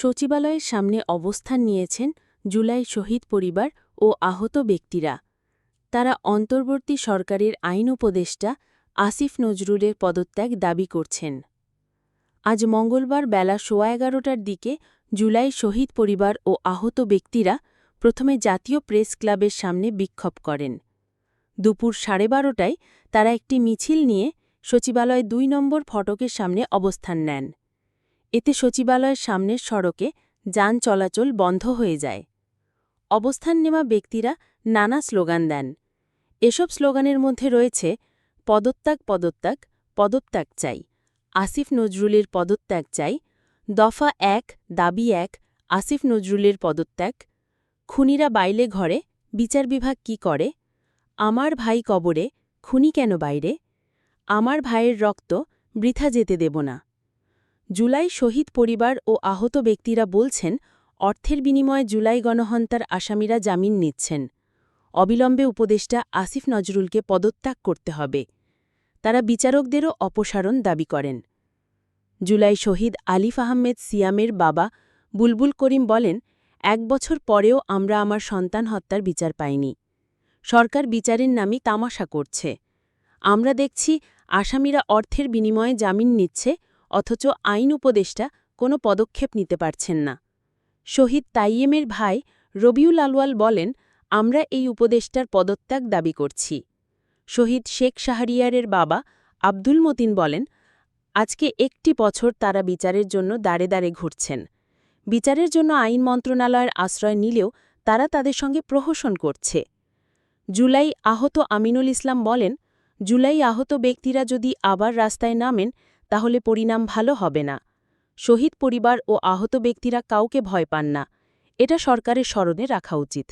সচিবালয়ের সামনে অবস্থান নিয়েছেন জুলাই শহীদ পরিবার ও আহত ব্যক্তিরা। তারা অন্তর্বর্তী সরকারের আইন উপদেষ্টা আসিফ নজরুলের পদত্যাগ দাবি করছেন। আজ মঙ্গলবার বেলা সোয়া এগারোটার দিকে জুলাই শহীদ পরিবার ও আহত ব্যক্তিরা প্রথমে জাতীয় প্রেস ক্লাবের সামনে বিক্ষোভ করেন। দুপুর সাড়ে বারোটায় তারা একটি মিছিল নিয়ে সচিবালয় দুই নম্বর ফটকের সামনে অবস্থান নেন। এতে সচিবালয়ের সামনের সড়কে যান চলাচল বন্ধ হয়ে যায়। অবস্থান নেওয়া ব্যক্তিরা নানা স্লোগান দেন। এসব স্লোগানের মধ্যে রয়েছে, পদত্যাগ পদত্যাগ পদত্যাগ চাই। আসিফ নজরুলের পদত্যাগ চাই। দফা এক, দাবি এক, আসিফ নজরুলের পদত্যাগ। খুনিরা বাইলে ঘরে, বিচার বিভাগ কি করে? আমার ভাই কবরে, খুনি কেন বাইরে? আমার ভাইয়ের রক্ত বৃথা যেতে দেব না। জুলাই শহীদ পরিবার ও আহত ব্যক্তিরা বলছেন, অর্থের বিনিময়ে জুলাই গণহন্তার আসামিরা জামিন নিচ্ছেন। অবিলম্বে উপদেষ্টা আসিফ নজরুলকে পদত্যাগ করতে হবে। তারা বিচারকদেরও অপসারণ দাবি করেন। জুলাই শহীদ আলিফ আহমেদ সিয়ামের বাবা বুলবুল করিম বলেন, এক বছর পরেও আমরা আমার সন্তান হত্যার বিচার পাইনি। সরকার বিচারের নামই তামাশা করছে। আমরা দেখছি আসামিরা অর্থের বিনিময়ে জামিন নিচ্ছে অথচ আইন উপদেষ্টা কোনো পদক্ষেপ নিতে পারছেন না। শহীদ তাইয়েমের ভাই রবিউল আলওয়াল বলেন, আমরা এই উপদেষ্টার পদত্যাগ দাবি করছি। শহীদ শেখ শাহরিয়ারের বাবা আব্দুল মতিন বলেন, আজকে একটি বছর তারা বিচারের জন্য দাঁড়ে দাঁড়ে ঘুরছেন। বিচারের জন্য আইন মন্ত্রণালয়ের আশ্রয় নিলেও তারা তাদের সঙ্গে প্রহসন করছে। জুলাই আহত আমিনুল ইসলাম বলেন, জুলাই আহত ব্যক্তিরা যদি আবার রাস্তায় নামেন তাহলে পরিণাম ভালো হবে না। শহীদ পরিবার ও আহত ব্যক্তিরা কাউকে ভয় পান না। এটা সরকারের স্মরণে রাখা উচিত।